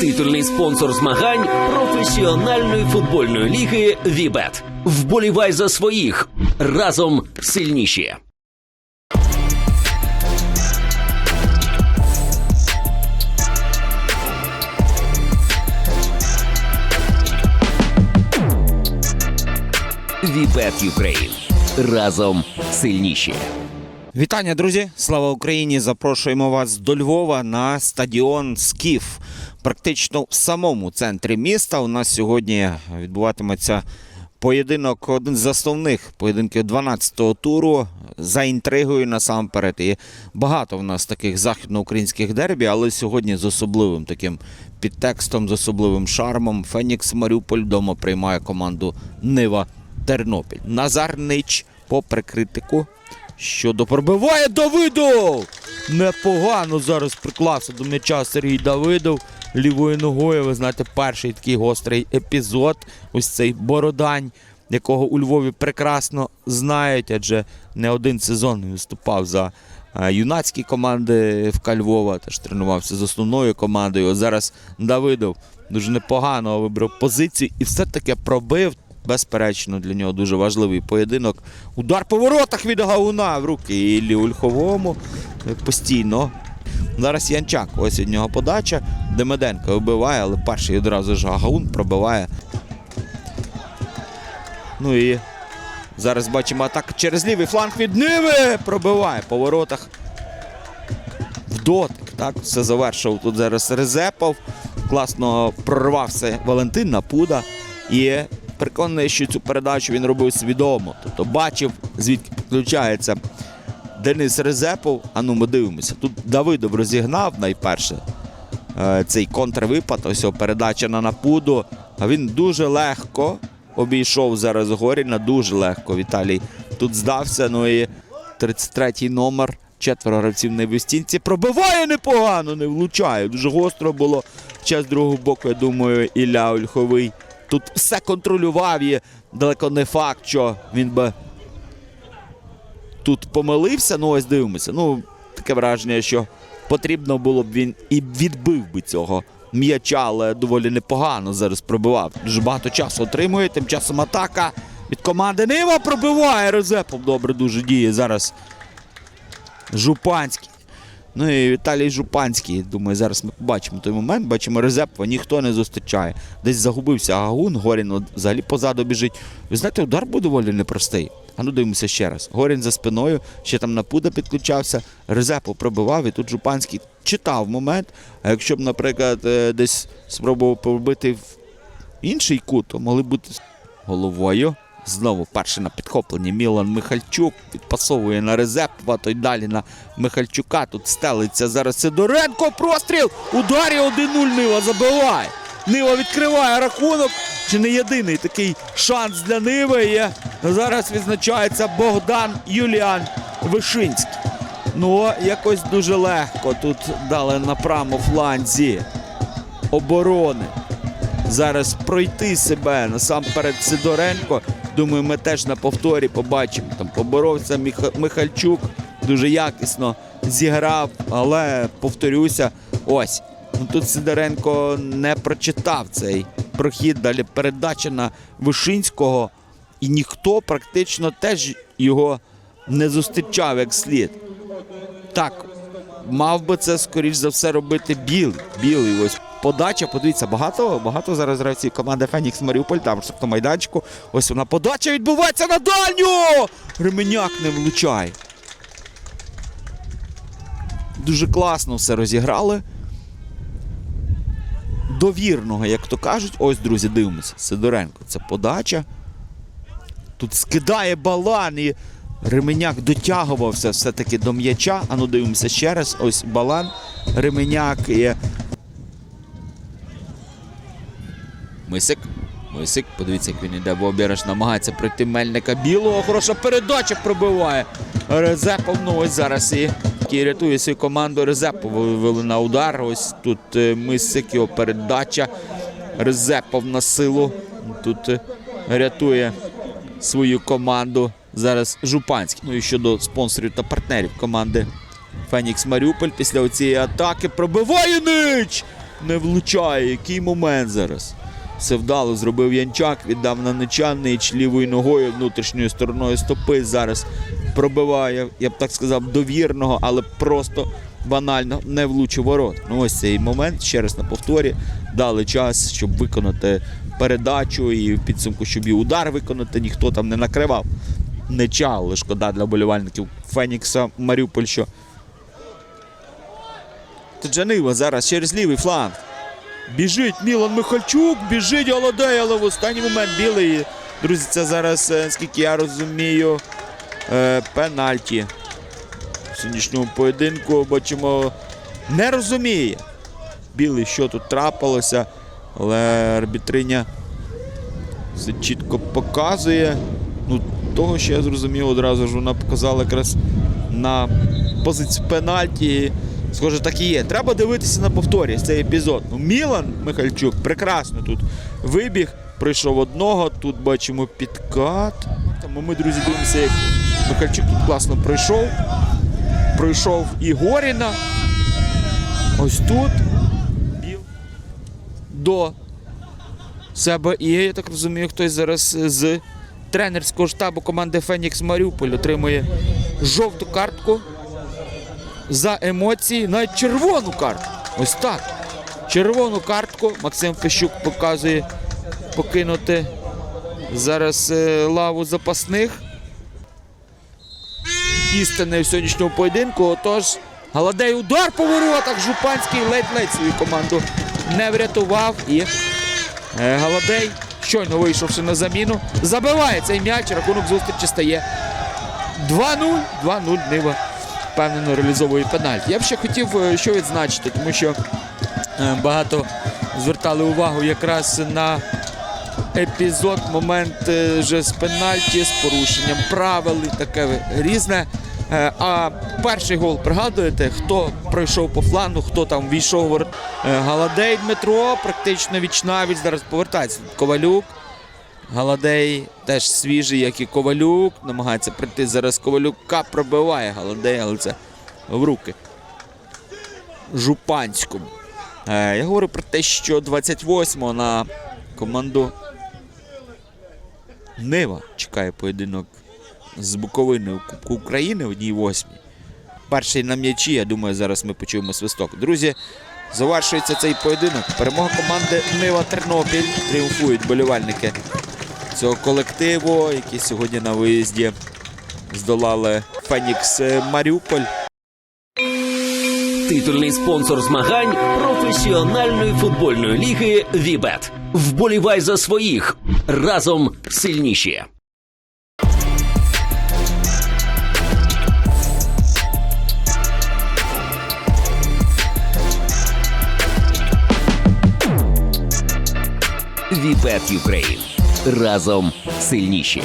Титульний спонсор змагань професіональної футбольної ліги Вібет. Вболівай за своїх разом сильніші. Вібет Юкрейн. Разом сильніші. Вітання, друзі! Слава Україні! Запрошуємо вас до Львова на стадіон Скіф. Практично в самому центрі міста. У нас сьогодні відбуватиметься поєдинок, один з основних поєдинків 12-го туру за інтригою насамперед. І багато в нас таких західноукраїнських дербі, але сьогодні з особливим таким підтекстом, з особливим шармом. Фенікс Маріуполь вдома приймає команду Нива Тернопіль. Назар Нич, попри критику, щодо пробиває Давидов! Непогано зараз приклався до м'яча Сергій Давидов лівою ногою. Ви знаєте, перший такий гострий епізод. Ось цей Бородань, якого у Львові прекрасно знають, адже не один сезон виступав за е, юнацькі команди ФК Львова, теж тренувався з основною командою. Зараз Давидов дуже непогано вибрав позицію і все-таки пробив. Безперечно, для нього дуже важливий поєдинок. Удар по воротах від Гауна в руки Іллі Ольховому е, постійно. Зараз Янчак, ось від нього подача. Демеденко вибиває, але перший одразу ж Гаун пробиває. Ну і зараз бачимо атаку через лівий фланг від Ниви. Пробиває по воротах. В дотик. Так, все завершив тут зараз Резепов. Класно прорвався Валентин Напуда. І переконаний, що цю передачу він робив свідомо. Тобто бачив, звідки підключається Денис Резепов. А ну ми дивимося. Тут Давидов розігнав найперше е, цей контрвипад. Ось його передача на Напуду. А він дуже легко обійшов зараз Горіна. Дуже легко Віталій тут здався. Ну і 33-й номер. Четверо гравців на вістінці. Пробиває непогано, не влучає. Дуже гостро було. Час другого боку, я думаю, Ілля Ольховий тут все контролював і далеко не факт, що він би тут помилився. Ну, ось дивимося. Ну, таке враження, що потрібно було б він і відбив би цього м'яча, але доволі непогано зараз пробивав. Дуже багато часу отримує. Тим часом атака від команди Нива пробиває. Резепов добре дуже діє зараз. Жупанський. Ну і Віталій Жупанський. Думаю, зараз ми побачимо той момент. Бачимо Резепова, ніхто не зустрічає. Десь загубився Агун, Горін взагалі позаду біжить. Ви знаєте, удар був доволі непростий. А ну дивимося ще раз. Горін за спиною, ще там Напуда підключався, Резепов пробивав, і тут Жупанський читав момент. А якщо б, наприклад, е, десь спробував побити в інший кут, то могли б бути головою. Знову перший на підхопленні Мілан Михальчук підпасовує на Резепова, той далі на Михальчука. Тут стелиться зараз Сидоренко. Простріл! Ударі 1-0 Нива забиває. Нива відкриває рахунок. Чи не єдиний такий шанс для Ниви є. Зараз відзначається Богдан Юліан Вишинський. Ну, якось дуже легко тут дали на правому фланзі оборони зараз пройти себе насамперед Сидоренко. Думаю, ми теж на повторі побачимо. Там поборовся Міха- Михальчук, дуже якісно зіграв, але повторюся, ось. Ну тут Сидоренко не прочитав цей прохід. Далі передача на Вишинського, і ніхто практично теж його не зустрічав як слід. Так, мав би це, скоріш за все, робити білий. Білий ось подача. Подивіться, багато, багато зараз гравців команди Фенікс Маріуполь. Там ж на майданчику. Ось вона подача відбувається на дальню. Ременяк не влучає. Дуже класно все розіграли. Довірного, як то кажуть. Ось, друзі, дивимося. Сидоренко. Це подача. Тут скидає балан і Ременяк дотягувався все-таки до м'яча. Ану дивимося ще раз. Ось балан. Ременяк і. Мисик. Мисик. Подивіться, як він іде в обіраж, намагається пройти мельника білого. Хороша передача пробиває. Резепов. Ну ось зараз і який рятує свою команду. Резепов вивели на удар. Ось тут е, Мисик, його передача. Резепов на силу. Тут е, рятує свою команду. Зараз Жупанський. Ну і щодо спонсорів та партнерів команди Фенікс Маріуполь після цієї атаки пробиває Нич! не влучає. Який момент зараз? Все вдало зробив Янчак, віддав на Нечанич лівою ногою внутрішньою стороною стопи. Зараз пробиває, я б так сказав, довірного, але просто банально не влучив ворот. Ну ось цей момент, ще раз на повторі, дали час, щоб виконати передачу і в підсумку, щоб і удар виконати, ніхто там не накривав. Неча, але шкода для болівальників Фенікса Маріуполь, що Таджанива зараз через лівий фланг. Біжить Мілан Михальчук, біжить Голодей, але в останній момент білий. Друзі, це зараз, е, наскільки я розумію, е, пенальті. В сьогоднішньому поєдинку бачимо, не розуміє. Білий, що тут трапилося, але арбітриня все чітко показує. Ну, того, що я зрозумів, одразу ж вона показала якраз на позицію пенальті. Схоже, так і є. Треба дивитися на повторі цей епізод. Ну, Мілан Михальчук прекрасно тут вибіг, пройшов одного. Тут бачимо підкат. Тому ми, друзі, дивимося, як Михальчук тут класно пройшов. Пройшов і Горіна. Ось тут. До себе. І я так розумію, хтось зараз з тренерського штабу команди Фенікс Маріуполь отримує жовту картку за емоції, навіть червону картку. Ось так. Червону картку Максим Фещук показує покинути зараз е, лаву запасних. Істини в сьогоднішньому поєдинку. Отож, Галадей удар по воротах. Жупанський ледь-ледь свою команду не врятував. І е, Галадей, щойно вийшовши на заміну, забиває цей м'яч. Рахунок зустрічі стає 2-0. 2-0 Нива впевнено реалізовує пенальті. Я б ще хотів е, що відзначити, тому що е, багато звертали увагу якраз на епізод, момент е, вже з пенальті, з порушенням правил і таке різне. А перший гол пригадуєте, хто пройшов по флану, хто там війшов Галадей Дмитро, практично вічнавіч. Зараз повертається Ковалюк. Галадей теж свіжий, як і Ковалюк. Намагається прийти зараз Ковалюка, пробиває Галадей, але це в руки. Жупанському. Е, я говорю про те, що 28-го на команду Нива чекає поєдинок з Буковиною у Кубку України в одній восьмій. Перший на м'ячі, я думаю, зараз ми почуємо свисток. Друзі, завершується цей поєдинок. Перемога команди Нива Тернопіль. Тріумфують болівальники цього колективу, які сьогодні на виїзді здолали Фенікс Маріуполь. Титульний спонсор змагань професіональної футбольної ліги Вібет. Вболівай за своїх разом сильніші. Вібет Юкрейн разом сильніші.